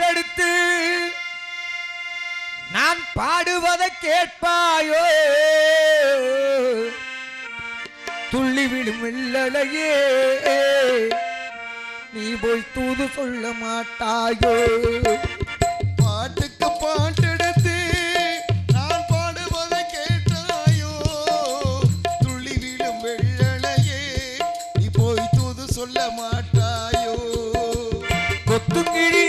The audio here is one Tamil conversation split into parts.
பாட்டெடுத்து நான் பாடுவதை கேட்பாயோ? துள்ளி விடும் இல்லையே நீ போய் தூது சொல்ல மாட்டாயோ? பாட்டுக்கு பாட்டெடுத்து நான் பாடுவதை கேட்டாயோ? துள்ளி விடும் வெள்ளலையே நீ போய் தூது சொல்ல மாட்டாயோ? கொத்துங்கிழி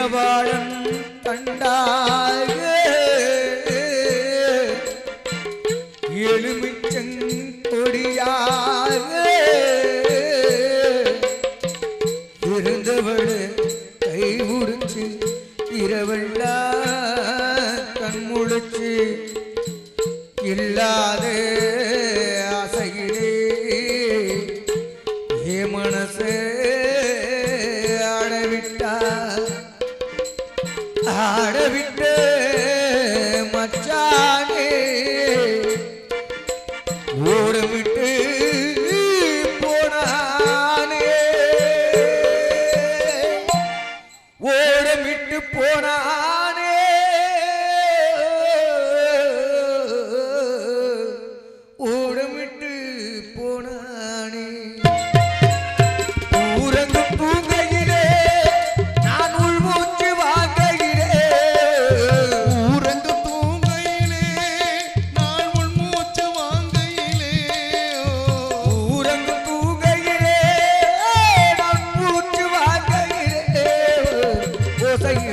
உளவாழன் கண்டாக எலுமிச்சங்கொடியாக இருந்தவள் கை உடிச்சு இரவெல்லா கண்முழிச்சு இல்லாதே. say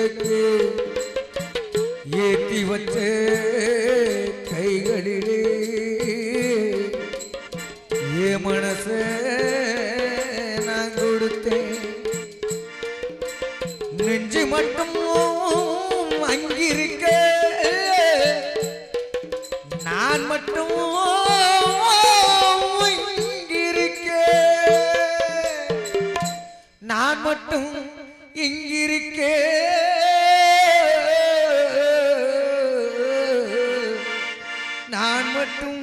விளக்கு ஏற்றி வச்ச கைகளிலே ஏ மனச நான் கொடுத்தேன். நெஞ்சு மட்டும் அங்கிருக்க. நான் மட்டும் இங்கிருக்க. நான் மட்டும் இங்கிருக்கே. நான் மட்டும்